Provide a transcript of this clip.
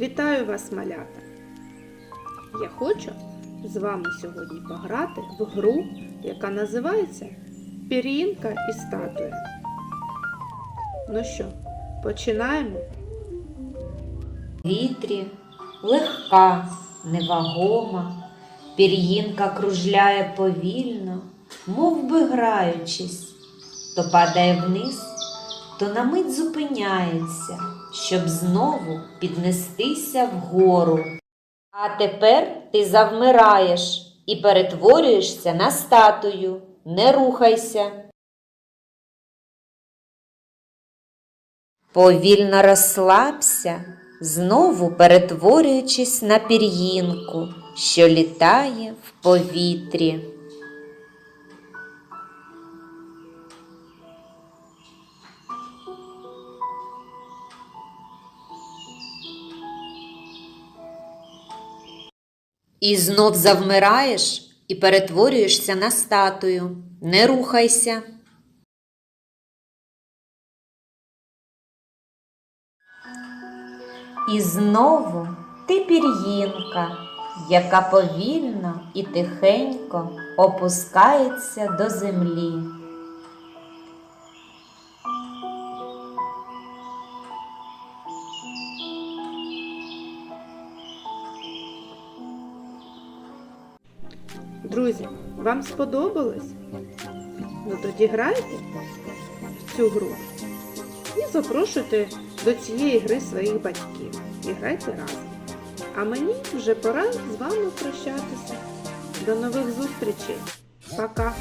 Вітаю вас, малята! Я хочу з вами сьогодні пограти в гру, яка називається Пір'їнка і статуя. Ну що, починаємо? вітрі, легка, невагома, пір'їнка кружляє повільно, мов би граючись, то падає вниз, то на мить зупиняється, щоб знову піднестися вгору. А тепер ти завмираєш і перетворюєшся на статую. Не рухайся. Повільно розслабся, знову перетворюючись на пір'їнку, що літає в повітрі. І знов завмираєш і перетворюєшся на статую. Не рухайся. І знову ти пір'їнка, яка повільно і тихенько опускається до землі. Друзі, вам сподобалось? Ну тоді грайте в цю гру і запрошуйте до цієї гри своїх батьків. І грайте разом. А мені вже пора з вами прощатися. До нових зустрічей. Пока!